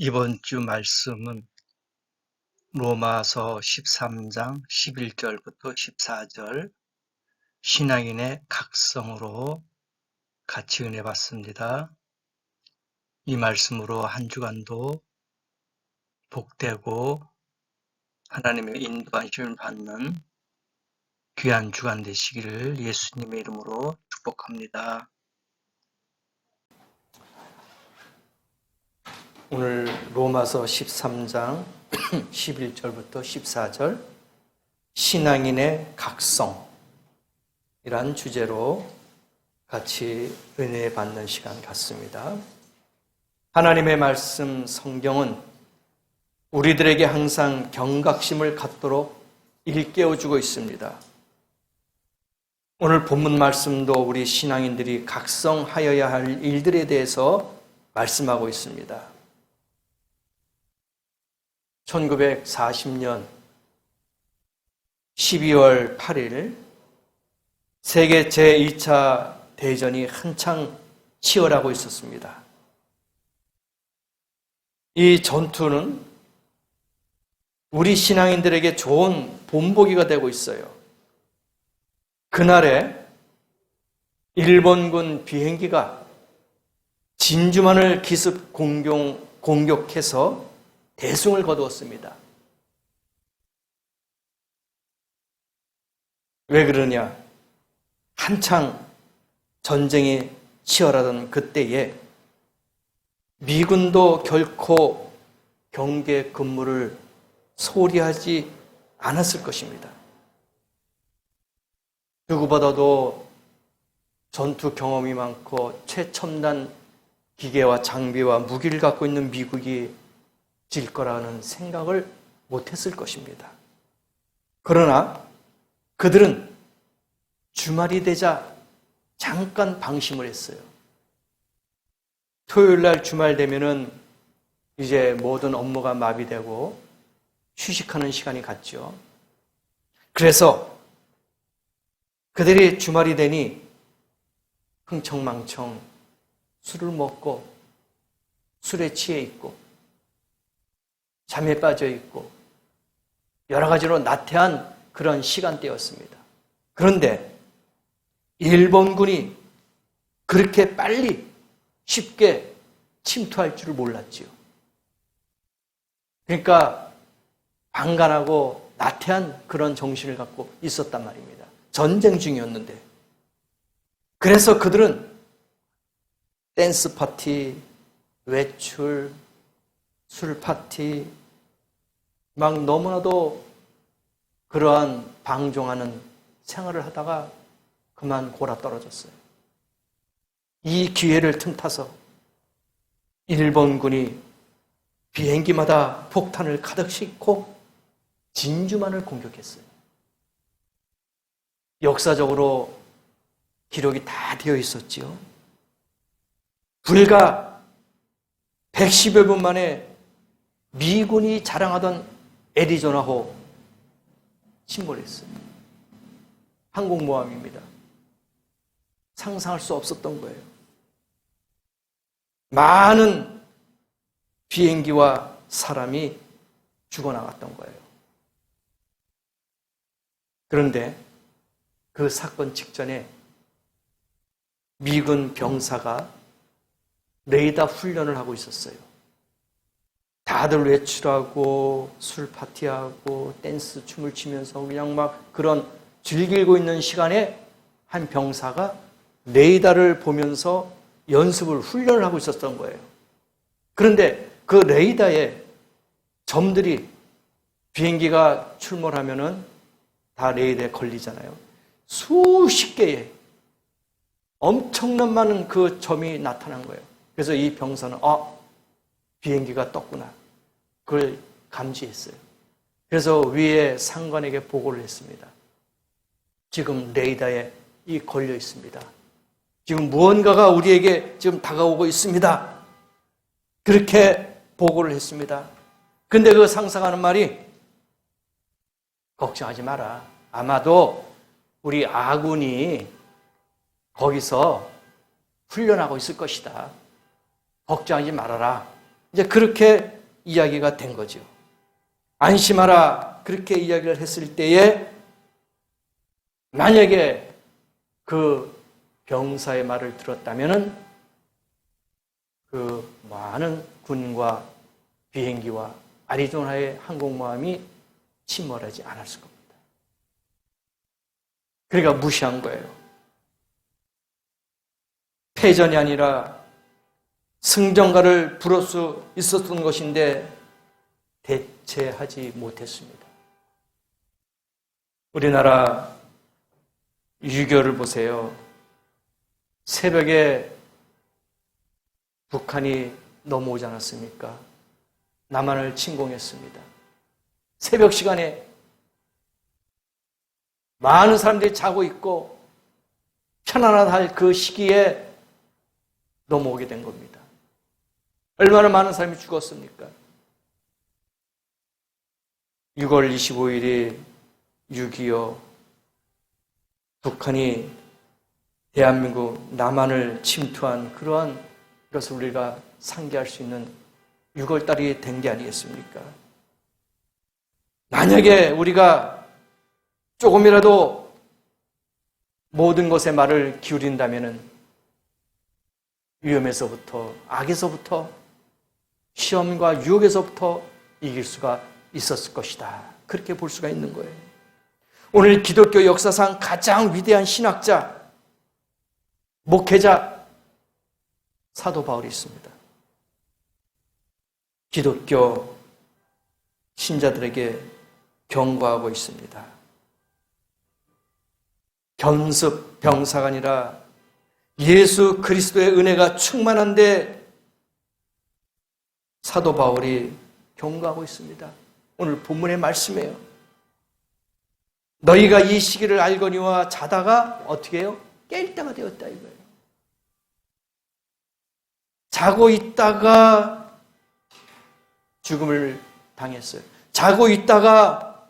이번 주 말씀은 로마서 13장 11절부터 14절 신앙인의 각성으로 같이 은혜 받습니다. 이 말씀으로 한 주간도 복되고 하나님의 인도하심을 받는 귀한 주간 되시기를 예수님의 이름으로 축복합니다. 오늘 로마서 13장 11절부터 14절 신앙인의 각성이란 주제로 같이 은혜 받는 시간 같습니다. 하나님의 말씀 성경은 우리들에게 항상 경각심을 갖도록 일깨워주고 있습니다. 오늘 본문 말씀도 우리 신앙인들이 각성하여야 할 일들에 대해서 말씀하고 있습니다. 1940년 12월 8일 세계 제2차 대전이 한창 치열하고 있었습니다. 이 전투는 우리 신앙인들에게 좋은 본보기가 되고 있어요. 그날에 일본군 비행기가 진주만을 기습 공격, 공격해서 대승을 거두었습니다. 왜 그러냐? 한창 전쟁이 치열하던 그때에 미군도 결코 경계 근무를 소리하지 않았을 것입니다. 누구보다도 전투 경험이 많고 최첨단 기계와 장비와 무기를 갖고 있는 미국이 질 거라는 생각을 못했을 것입니다. 그러나 그들은 주말이 되자 잠깐 방심을 했어요. 토요일 날 주말 되면은 이제 모든 업무가 마비되고 휴식하는 시간이 갔죠. 그래서 그들이 주말이 되니 흥청망청 술을 먹고 술에 취해 있고 잠에 빠져 있고 여러 가지로 나태한 그런 시간대였습니다. 그런데 일본군이 그렇게 빨리 쉽게 침투할 줄을 몰랐지요. 그러니까 방관하고 나태한 그런 정신을 갖고 있었단 말입니다. 전쟁 중이었는데. 그래서 그들은 댄스 파티, 외출, 술 파티, 막 너무나도 그러한 방종하는 생활을 하다가 그만 골아 떨어졌어요. 이 기회를 틈타서 일본군이 비행기마다 폭탄을 가득 싣고 진주만을 공격했어요. 역사적으로 기록이 다 되어 있었지요. 불과 110여 분 만에 미군이 자랑하던 애리조나호 침몰했어요. 항공모함입니다. 상상할 수 없었던 거예요. 많은 비행기와 사람이 죽어나갔던 거예요. 그런데 그 사건 직전에 미군 병사가 레이더 훈련을 하고 있었어요. 다들 외출하고 술 파티하고 댄스 춤을 추면서 그냥 막 그런 즐기고 있는 시간에 한 병사가 레이더를 보면서 연습을 훈련을 하고 있었던 거예요. 그런데 그 레이더에 점들이 비행기가 출몰하면은 다 레이더에 걸리잖아요. 수십 개의 엄청난 많은 그 점이 나타난 거예요. 그래서 이 병사는 아 비행기가 떴구나. 그걸 감지했어요. 그래서 위에 상관에게 보고를 했습니다. 지금 레이더에 이 걸려 있습니다. 지금 무언가가 우리에게 지금 다가오고 있습니다. 그렇게 보고를 했습니다. 근데 그 상상하는 말이 걱정하지 마라. 아마도 우리 아군이 거기서 훈련하고 있을 것이다. 걱정하지 말아라. 이제 그렇게 이야기가 된 거죠. 안심하라. 그렇게 이야기를 했을 때에 만약에 그 병사의 말을 들었다면은 그 많은 군과 비행기와 아리조나의 항공모함이 침몰하지 않았을 겁니다. 그러니까 무시한 거예요. 패전이 아니라 승전가를 부를 수 있었던 것인데 대체하지 못했습니다. 우리나라 유교를 보세요. 새벽에 북한이 넘어오지 않았습니까? 남한을 침공했습니다. 새벽 시간에 많은 사람들이 자고 있고 편안하다 할그 시기에 넘어오게 된 겁니다. 얼마나 많은 사람이 죽었습니까? 6월 25일이 6.25 북한이 대한민국 남한을 침투한 그러한 것을 우리가 상기할 수 있는 6월달이 된 게 아니겠습니까? 만약에 우리가 조금이라도 모든 것에 말을 기울인다면 위험에서부터 악에서부터 시험과 유혹에서부터 이길 수가 있었을 것이다. 그렇게 볼 수가 있는 거예요. 오늘 기독교 역사상 가장 위대한 신학자, 목회자, 사도 바울이 있습니다. 기독교 신자들에게 경고하고 있습니다. 견습 병사가 아니라 예수 그리스도의 은혜가 충만한데 사도 바울이 경고하고 있습니다. 오늘 본문의 말씀이에요. 너희가 이 시기를 알거니와 자다가 어떻게 해요? 깰 때가 되었다 이거예요. 자고 있다가 죽음을 당했어요. 자고 있다가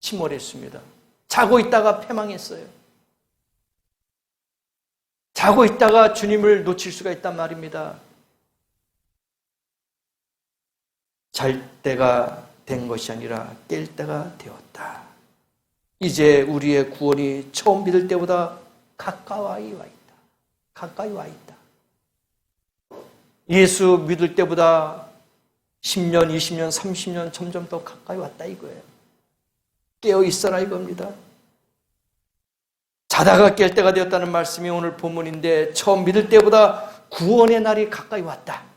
침몰했습니다. 자고 있다가 패망했어요. 자고 있다가 주님을 놓칠 수가 있단 말입니다. 잘 때가 된 것이 아니라 깰 때가 되었다. 이제 우리의 구원이 처음 믿을 때보다 가까이 와 있다. 가까이 와 있다. 예수 믿을 때보다 10년, 20년, 30년 점점 더 가까이 왔다 이거예요. 깨어 있어라 이겁니다. 자다가 깰 때가 되었다는 말씀이 오늘 본문인데 처음 믿을 때보다 구원의 날이 가까이 왔다.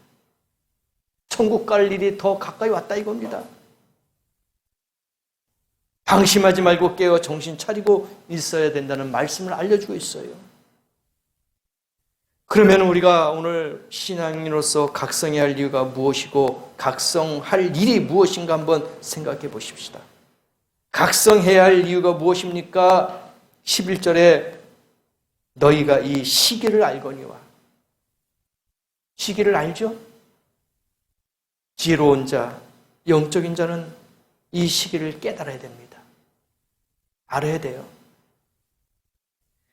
천국 갈 일이 더 가까이 왔다 이겁니다. 방심하지 말고 깨어 정신 차리고 있어야 된다는 말씀을 알려주고 있어요. 그러면 우리가 오늘 신앙인으로서 각성해야 할 이유가 무엇이고 각성할 일이 무엇인가 한번 생각해 보십시다. 각성해야 할 이유가 무엇입니까? 11절에 너희가 이 시기를 알거니와 시기를 알죠? 지혜로운 자, 영적인 자는 이 시기를 깨달아야 됩니다. 알아야 돼요.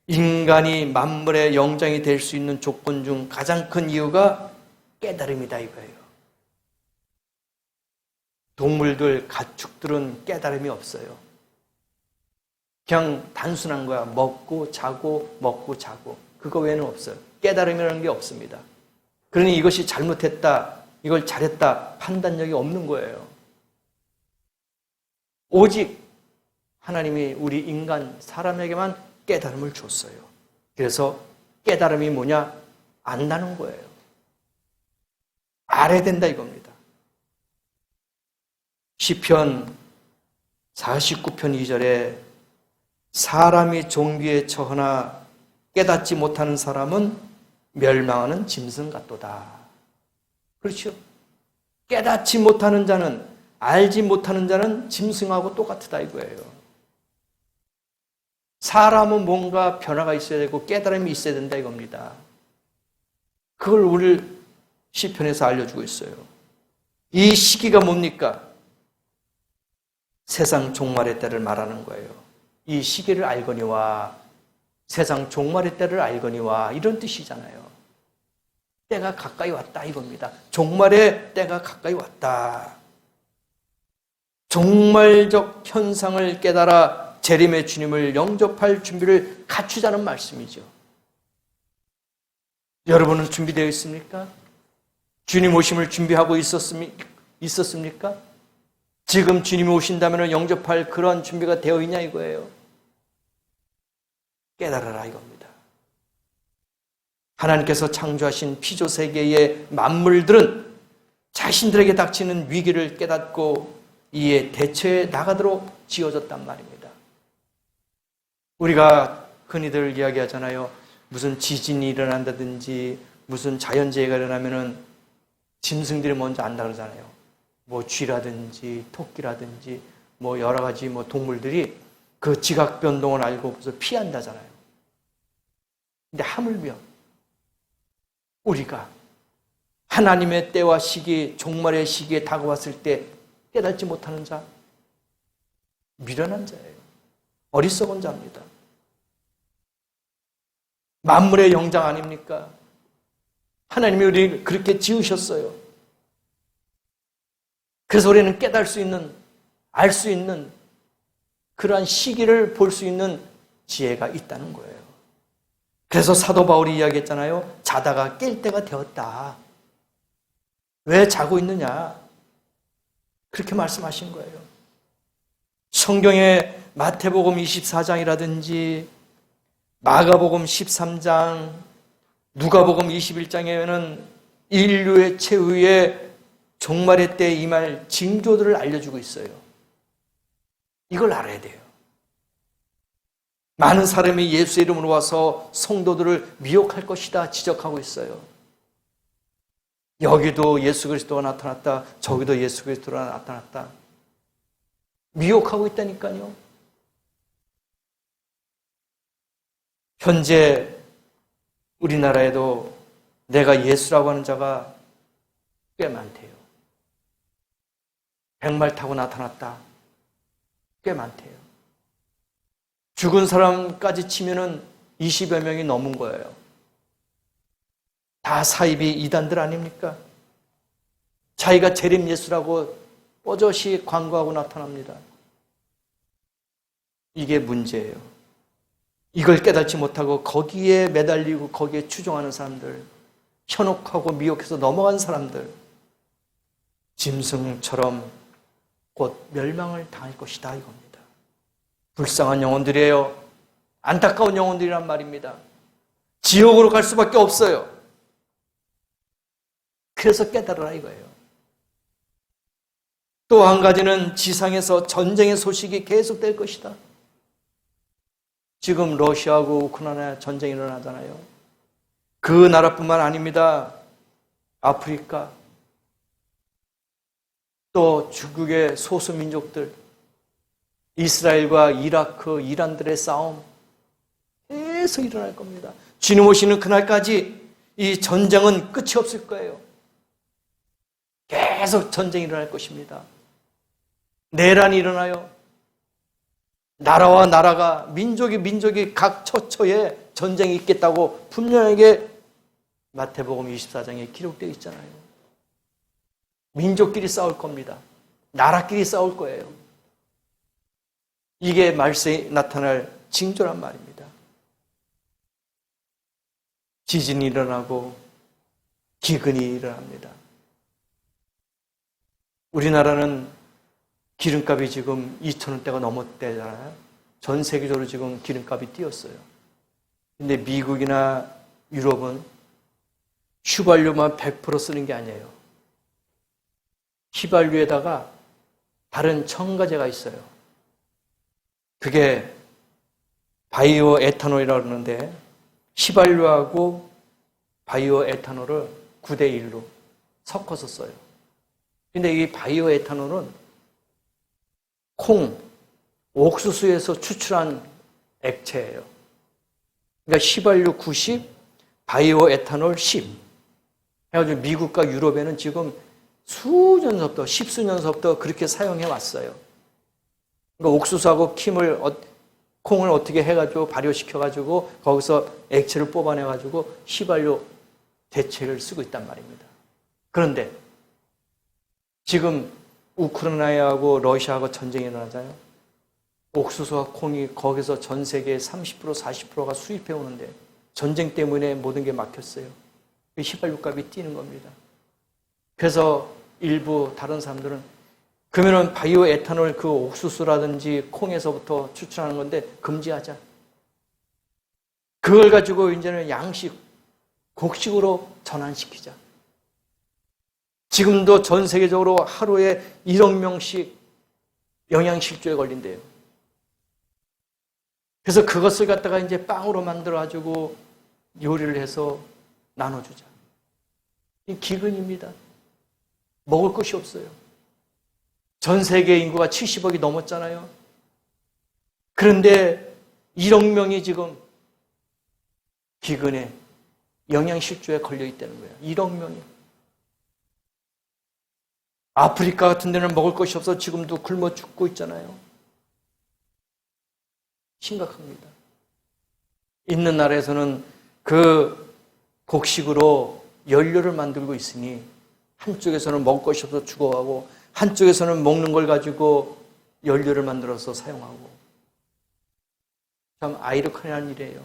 인간이 만물의 영장이 될 수 있는 조건 중 가장 큰 이유가 깨달음이다 이거예요. 동물들, 가축들은 깨달음이 없어요. 그냥 단순한 거야. 먹고 자고 먹고 자고 그거 외에는 없어요. 깨달음이라는 게 없습니다. 그러니 이것이 잘못했다, 이걸 잘했다 판단력이 없는 거예요. 오직 하나님이 우리 인간 사람에게만 깨달음을 줬어요. 그래서 깨달음이 뭐냐? 안다는 거예요. 알아야 된다 이겁니다. 시편 49편 2절에 사람이 종기에 처하나 깨닫지 못하는 사람은 멸망하는 짐승 같도다. 그렇죠? 깨닫지 못하는 자는 알지 못하는 자는 짐승하고 똑같다 이거예요. 사람은 뭔가 변화가 있어야 되고 깨달음이 있어야 된다 이겁니다. 그걸 우리 시편에서 알려주고 있어요. 이 시기가 뭡니까? 세상 종말의 때를 말하는 거예요. 이 시기를 알거니와 세상 종말의 때를 알거니와 이런 뜻이잖아요. 때가 가까이 왔다 이겁니다. 종말의 때가 가까이 왔다. 종말적 현상을 깨달아 재림의 주님을 영접할 준비를 갖추자는 말씀이죠. 여러분은 준비되어 있습니까? 주님 오심을 준비하고? 있었습니까? 지금 주님이 오신다면 영접할 그런 준비가 되어 있냐 이거예요. 깨달아라 이겁니다. 하나님께서 창조하신 피조 세계의 만물들은 자신들에게 닥치는 위기를 깨닫고 이에 대처해 나가도록 지어졌단 말입니다. 우리가 흔히들 이야기하잖아요. 무슨 지진이 일어난다든지 무슨 자연재해가 일어나면은 짐승들이 먼저 안다 그러잖아요. 뭐 쥐라든지 토끼라든지 뭐 여러 가지 뭐 동물들이 그 지각 변동을 알고 그래서 피한다잖아요. 근데 하물며 우리가 하나님의 때와 시기, 종말의 시기에 다가왔을 때 깨닫지 못하는 자, 미련한 자예요. 어리석은 자입니다. 만물의 영장 아닙니까? 하나님이 우리를 그렇게 지으셨어요. 그래서 우리는 깨달을 수 있는, 알 수 있는 그러한 시기를 볼 수 있는 지혜가 있다는 거예요. 그래서 사도 바울이 이야기했잖아요. 자다가 깰 때가 되었다. 왜 자고 있느냐? 그렇게 말씀하신 거예요. 성경의 마태복음 24장이라든지 마가복음 13장, 누가복음 21장에는 인류의 최후의 종말의 때 임할 징조들을 알려주고 있어요. 이걸 알아야 돼요. 많은 사람이 예수 이름으로 와서 성도들을 미혹할 것이다 지적하고 있어요. 여기도 예수 그리스도가 나타났다. 저기도 예수 그리스도가 나타났다. 미혹하고 있다니까요. 현재 우리나라에도 내가 예수라고 하는 자가 꽤 많대요. 백말 타고 나타났다. 꽤 많대요. 죽은 사람까지 치면은 20여 명이 넘은 거예요. 다 사입이 이단들 아닙니까? 자기가 재림 예수라고 뽀젓이 광고하고 나타납니다. 이게 문제예요. 이걸 깨닫지 못하고 거기에 매달리고 거기에 추종하는 사람들, 현혹하고 미혹해서 넘어간 사람들, 짐승처럼 곧 멸망을 당할 것이다 이겁니다. 불쌍한 영혼들이에요. 안타까운 영혼들이란 말입니다. 지옥으로 갈 수밖에 없어요. 그래서 깨달으라 이거예요. 또 한 가지는 지상에서 전쟁의 소식이 계속될 것이다. 지금 러시아하고 우크라이나 전쟁이 일어나잖아요. 그 나라뿐만 아닙니다. 아프리카, 또 중국의 소수 민족들, 이스라엘과 이라크, 이란들의 싸움 계속 일어날 겁니다. 주님 오시는 그날까지 이 전쟁은 끝이 없을 거예요. 계속 전쟁이 일어날 것입니다. 내란이 일어나요. 나라와 나라가 민족이 민족이 각 처처에 전쟁이 있겠다고 분명하게 마태복음 24장에 기록되어 있잖아요. 민족끼리 싸울 겁니다. 나라끼리 싸울 거예요. 이게 말세에 나타날 징조란 말입니다. 지진이 일어나고 기근이 일어납니다. 우리나라는 기름값이 지금 2천원대가 넘었대잖아요. 전 세계적으로 지금 기름값이 뛰었어요. 근데 미국이나 유럽은 휘발유만 100% 쓰는 게 아니에요. 휘발유에다가 다른 첨가제가 있어요. 그게 바이오 에탄올이라고 그러는데 휘발유하고 바이오 에탄올을 9대 1로 섞어서 써요. 근데 이 바이오 에탄올은 콩, 옥수수에서 추출한 액체예요. 그러니까 휘발유 90, 바이오 에탄올 10. 해가지고 미국과 유럽에는 지금 수년서부터, 십수년서부터 그렇게 사용해 왔어요. 그러니까 옥수수하고 킴을, 어, 콩을 어떻게 해가지고 발효시켜가지고 거기서 액체를 뽑아내가지고 휘발유 대책을 쓰고 있단 말입니다. 그런데 지금 우크라이나하고 러시아하고 전쟁이 일어나잖아요. 옥수수와 콩이 거기서 전 세계 30% 40%가 수입해 오는데 전쟁 때문에 모든 게 막혔어요. 그 휘발유 값이 뛰는 겁니다. 그래서 일부 다른 사람들은 그러면은 바이오 에탄올 그 옥수수라든지 콩에서부터 추출하는 건데 금지하자. 그걸 가지고 이제는 양식, 곡식으로 전환시키자. 지금도 전 세계적으로 하루에 1억 명씩 영양실조에 걸린대요. 그래서 그것을 갖다가 이제 빵으로 만들어가지고 요리를 해서 나눠주자. 이 기근입니다. 먹을 것이 없어요. 전 세계 인구가 70억이 넘었잖아요. 그런데 1억 명이 지금 기근에 영양실조에 걸려 있다는 거예요. 1억 명이. 아프리카 같은 데는 먹을 것이 없어 지금도 굶어 죽고 있잖아요. 심각합니다. 있는 나라에서는 그 곡식으로 연료를 만들고 있으니 한쪽에서는 먹을 것이 없어 죽어가고 한쪽에서는 먹는 걸 가지고 연료를 만들어서 사용하고 참 아이러크한 일이에요.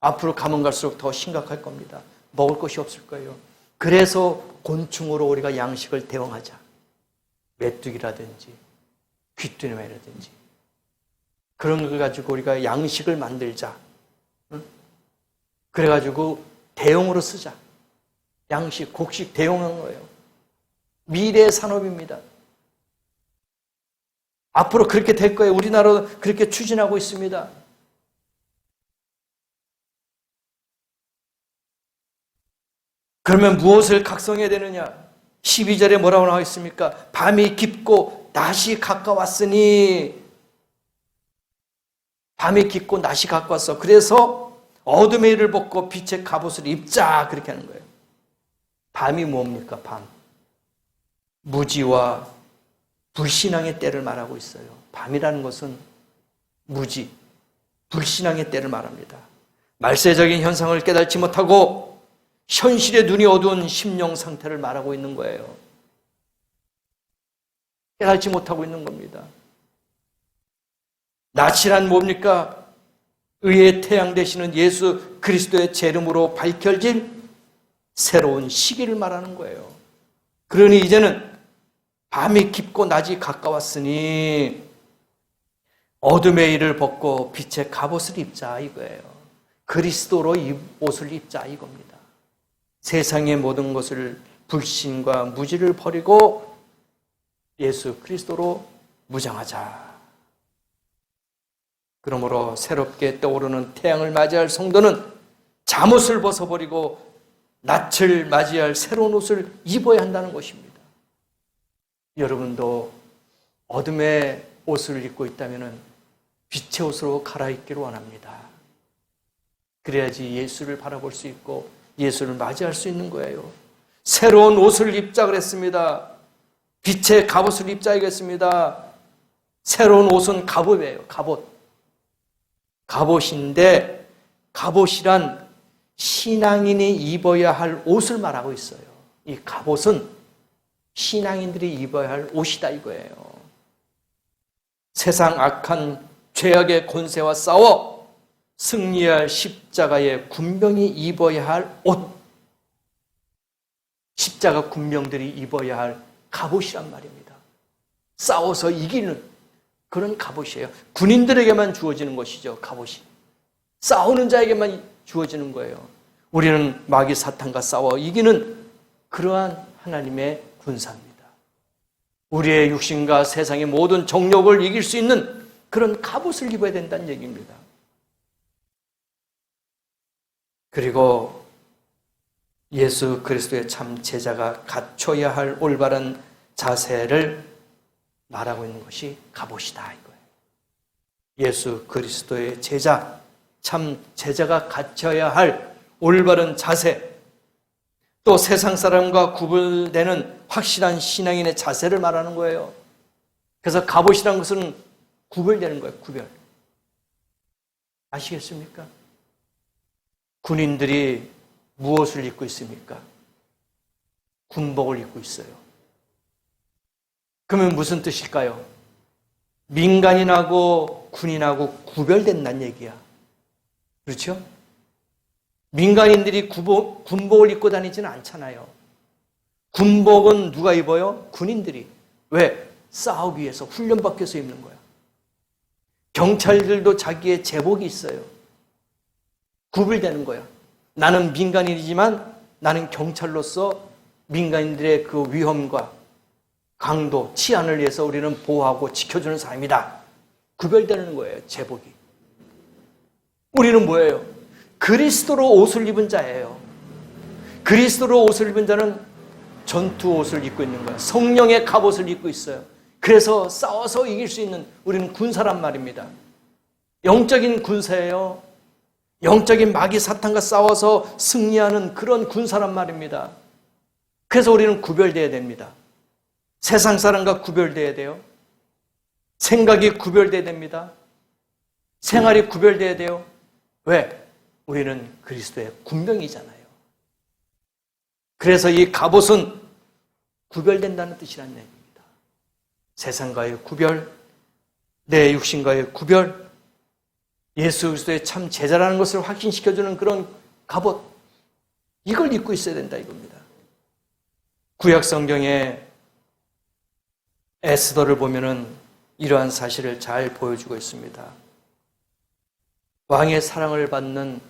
앞으로 가면 갈수록 더 심각할 겁니다. 먹을 것이 없을 거예요. 그래서 곤충으로 우리가 양식을 대응하자. 메뚜기라든지 귀뚜라미라든지 그런 걸 가지고 우리가 양식을 만들자. 응? 그래가지고 대용으로 쓰자. 양식, 곡식 대용한 거예요. 미래 산업입니다. 앞으로 그렇게 될 거예요. 우리나라도 그렇게 추진하고 있습니다. 그러면 무엇을 각성해야 되느냐? 12절에 뭐라고 나와 있습니까? 밤이 깊고 낮이 가까웠으니 밤이 깊고 낮이 가까웠어. 그래서 어둠의 일을 벗고 빛의 갑옷을 입자 그렇게 하는 거예요. 밤이 뭡니까? 밤. 무지와 불신앙의 때를 말하고 있어요. 밤이라는 것은 무지, 불신앙의 때를 말합니다. 말세적인 현상을 깨닫지 못하고 현실의 눈이 어두운 심령 상태를 말하고 있는 거예요. 깨닫지 못하고 있는 겁니다. 낯이란 뭡니까? 의의 태양 되시는 예수 그리스도의 재림으로 밝혀질 새로운 시기를 말하는 거예요. 그러니 이제는 밤이 깊고 낮이 가까웠으니 어둠의 일을 벗고 빛의 갑옷을 입자 이거예요. 그리스도로 옷을 입자 이겁니다. 세상의 모든 것을 불신과 무지를 버리고 예수 그리스도로 무장하자. 그러므로 새롭게 떠오르는 태양을 맞이할 성도는 잠옷을 벗어버리고 낯을 맞이할 새로운 옷을 입어야 한다는 것입니다. 여러분도 어둠의 옷을 입고 있다면 빛의 옷으로 갈아입기를 원합니다. 그래야지 예수를 바라볼 수 있고 예수를 맞이할 수 있는 거예요. 새로운 옷을 입자 그랬습니다. 빛의 갑옷을 입자이겠습니다. 새로운 옷은 갑옷이에요. 갑옷. 갑옷인데 갑옷이란 신앙인이 입어야 할 옷을 말하고 있어요. 이 갑옷은 신앙인들이 입어야 할 옷이다 이거예요. 세상 악한 죄악의 권세와 싸워 승리할 십자가의 군병이 입어야 할 옷. 십자가 군병들이 입어야 할 갑옷이란 말입니다. 싸워서 이기는 그런 갑옷이에요. 군인들에게만 주어지는 것이죠, 갑옷이. 싸우는 자에게만 주어지는 거예요. 우리는 마귀 사탄과 싸워 이기는 그러한 하나님의 군사입니다. 우리의 육신과 세상의 모든 정욕을 이길 수 있는 그런 갑옷을 입어야 된다는 얘기입니다. 그리고 예수 그리스도의 참 제자가 갖춰야 할 올바른 자세를 말하고 있는 것이 갑옷이다 이거예요. 예수 그리스도의 제자, 참 제자가 갖춰야 할 올바른 자세, 또 세상 사람과 구분되는 확실한 신앙인의 자세를 말하는 거예요. 그래서 갑옷이라는 것은 구별되는 거예요, 구별. 아시겠습니까? 군인들이 무엇을 입고 있습니까? 군복을 입고 있어요. 그러면 무슨 뜻일까요? 민간인하고 군인하고 구별된다는 얘기야. 그렇죠? 민간인들이 구복, 군복을 입고 다니지는 않잖아요. 군복은 누가 입어요? 군인들이. 왜? 싸우기 위해서 훈련받기 위해서 입는 거야. 경찰들도 자기의 제복이 있어요. 구별되는 거야. 나는 민간인이지만 나는 경찰로서 민간인들의 그 위험과 강도, 치안을 위해서 우리는 보호하고 지켜주는 사람이다. 구별되는 거예요, 제복이. 우리는 뭐예요? 그리스도로 옷을 입은 자예요. 그리스도로 옷을 입은 자는 전투 옷을 입고 있는 거예요. 성령의 갑옷을 입고 있어요. 그래서 싸워서 이길 수 있는 우리는 군사란 말입니다. 영적인 군사예요. 영적인 마귀 사탄과 싸워서 승리하는 그런 군사란 말입니다. 그래서 우리는 구별돼야 됩니다. 세상 사람과 구별돼야 돼요. 생각이 구별돼야 됩니다. 생활이 구별돼야 돼요. 왜? 우리는 그리스도의 군병이잖아요. 그래서 이 갑옷은 구별된다는 뜻이라는 얘기입니다. 세상과의 구별, 내 육신과의 구별, 예수 그리스도의 참 제자라는 것을 확신시켜주는 그런 갑옷, 이걸 입고 있어야 된다 이겁니다. 구약 성경에 에스더를 보면은 이러한 사실을 잘 보여주고 있습니다. 왕의 사랑을 받는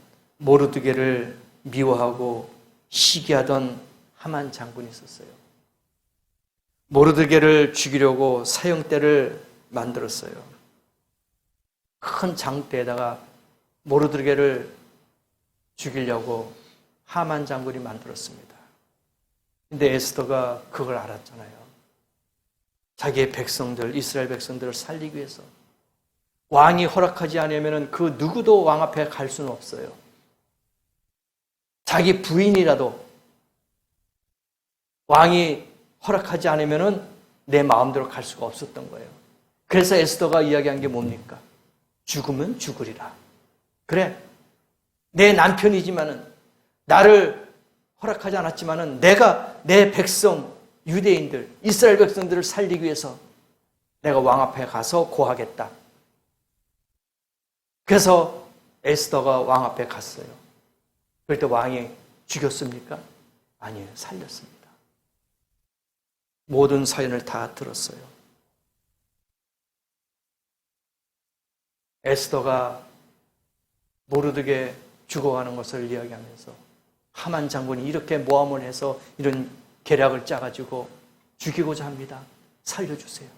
모르드게를 미워하고 시기하던 하만 장군이 있었어요. 모르드게를 죽이려고 사형대를 만들었어요. 큰 장대에다가 모르드게를 죽이려고 하만 장군이 만들었습니다. 근데 에스더가 그걸 알았잖아요. 자기의 백성들, 이스라엘 백성들을 살리기 위해서 왕이 허락하지 않으면 그 누구도 왕 앞에 갈 수는 없어요. 자기 부인이라도 왕이 허락하지 않으면 내 마음대로 갈 수가 없었던 거예요. 그래서 에스더가 이야기한 게 뭡니까? 죽으면 죽으리라. 그래. 내 남편이지만은 나를 허락하지 않았지만은 내가 내 백성 유대인들 이스라엘 백성들을 살리기 위해서 내가 왕 앞에 가서 고하겠다. 그래서 에스더가 왕 앞에 갔어요. 그럴 때 왕이 죽였습니까? 아니에요. 살렸습니다. 모든 사연을 다 들었어요. 에스더가 모르드게 죽어가는 것을 이야기하면서 하만 장군이 이렇게 모함을 해서 이런 계략을 짜가지고 죽이고자 합니다. 살려주세요.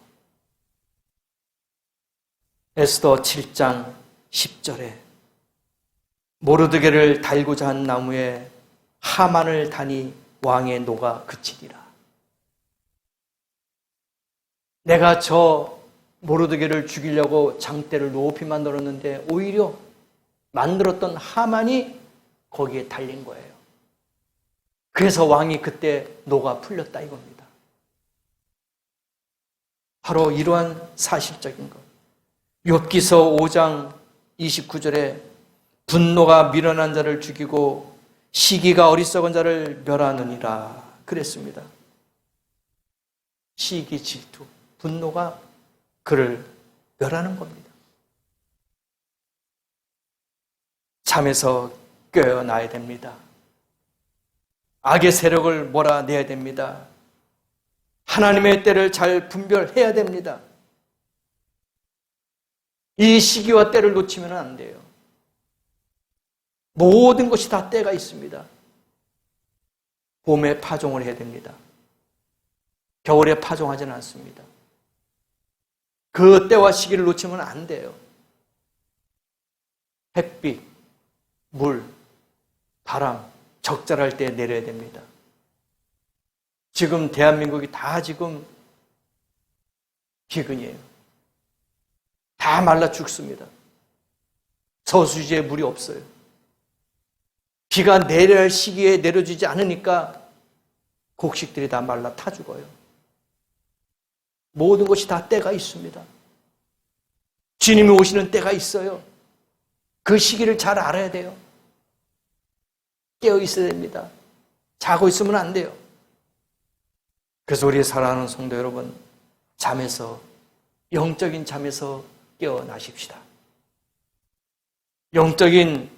에스더 7장 10절에 모르드게를 달고자 한 나무에 하만을 다니 왕의 노가 그치리라. 내가 저 모르드게를 죽이려고 장대를 높이 만들었는데 오히려 만들었던 하만이 거기에 달린 거예요. 그래서 왕이 그때 노가 풀렸다 이겁니다. 바로 이러한 사실적인 것. 욥기서 5장 29절에 분노가 밀어난 자를 죽이고 시기가 어리석은 자를 멸하느니라 그랬습니다. 시기 질투, 분노가 그를 멸하는 겁니다. 잠에서 깨어나야 됩니다. 악의 세력을 몰아내야 됩니다. 하나님의 때를 잘 분별해야 됩니다. 이 시기와 때를 놓치면 안 돼요. 모든 것이 다 때가 있습니다. 봄에 파종을 해야 됩니다. 겨울에 파종하지는 않습니다. 그 때와 시기를 놓치면 안 돼요. 햇빛, 물, 바람, 적절할 때 내려야 됩니다. 지금 대한민국이 다 지금 기근이에요. 다 말라 죽습니다. 저수지에 물이 없어요. 비가 내려야 할 시기에 내려주지 않으니까 곡식들이 다 말라 타 죽어요. 모든 것이 다 때가 있습니다. 주님이 오시는 때가 있어요. 그 시기를 잘 알아야 돼요. 깨어 있어야 됩니다. 자고 있으면 안 돼요. 그래서 우리 사랑하는 성도 여러분, 잠에서, 영적인 잠에서 깨어나십시다. 영적인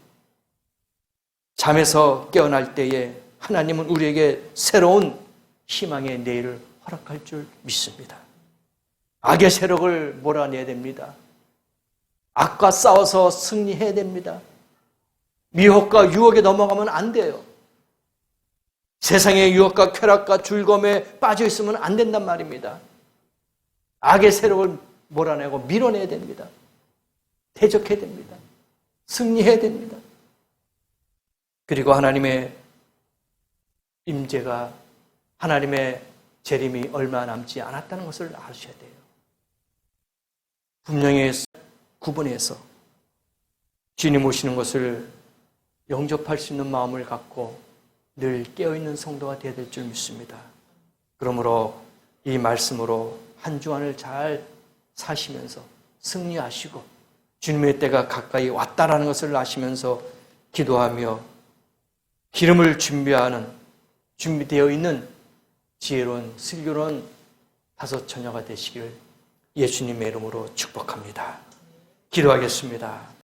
잠에서 깨어날 때에 하나님은 우리에게 새로운 희망의 내일을 허락할 줄 믿습니다. 악의 세력을 몰아내야 됩니다. 악과 싸워서 승리해야 됩니다. 미혹과 유혹에 넘어가면 안 돼요. 세상의 유혹과 쾌락과 즐거움에 빠져 있으면 안 된단 말입니다. 악의 세력을 몰아내고 밀어내야 됩니다. 대적해야 됩니다. 승리해야 됩니다. 그리고 하나님의 임재가 하나님의 재림이 얼마 남지 않았다는 것을 아셔야 돼요. 분명히 구분해서 주님 오시는 것을 영접할 수 있는 마음을 갖고 늘 깨어있는 성도가 되어야 될 줄 믿습니다. 그러므로 이 말씀으로 한 주간을 잘 사시면서 승리하시고 주님의 때가 가까이 왔다라는 것을 아시면서 기도하며 기름을 준비하는 준비되어 있는 지혜로운 슬기로운 다섯 처녀가 되시길 예수님의 이름으로 축복합니다. 기도하겠습니다.